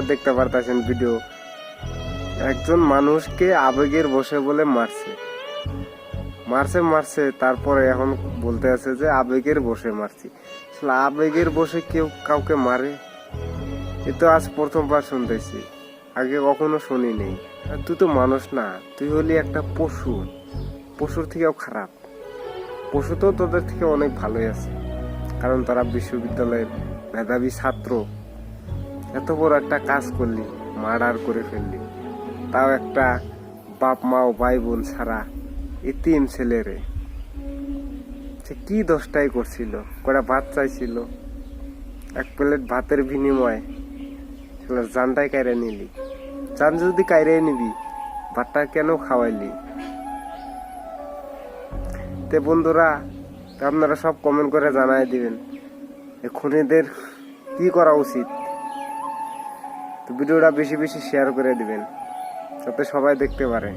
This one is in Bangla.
দেখতে পারতেছেন ভিডিও। একজন মানুষকে আবেগের বসে বলে মারছে। মারছে মারছে, তারপরে এখন বলতে আছে যে আবেগের বসে মারছি। আসলে আবেগের বসে কেউ কাউকে মারে? এ তো আজ প্রথমবার শুনতেছি। আগে কখনো শুনি নেই তুই তো মানুষ না, তুই হলি একটা পশু। পশুর থেকেও খারাপ। পশু তো তোদের থেকে অনেক ভালোই আছে। কারণ তারা বিশ্ববিদ্যালয়ের মেধাবী ছাত্র। এত বড় একটা কাজ করলি, মার্ডার করে ফেললি। তাও একটা বাপ, মা ও ভাই বোন ছাড়া এতিম ছেলেরে সে কি দশটাই করছিল কটা ভাত চাইছিল, এক প্লেট ভাতের বিনিময়ে সেগুলো জানটাই কাইরে নিলি। জান যদি কাইরে নিবি, ভাতটা কেন খাওয়াইলি? তে বন্ধুরা, আপনারা সব কমেন্ট করে জানাই দিবেন, এ খুনিদের কি করা উচিত? তো ভিডিওটা বেশি বেশি শেয়ার করে দিবেন যাতে সবাই দেখতে পারে।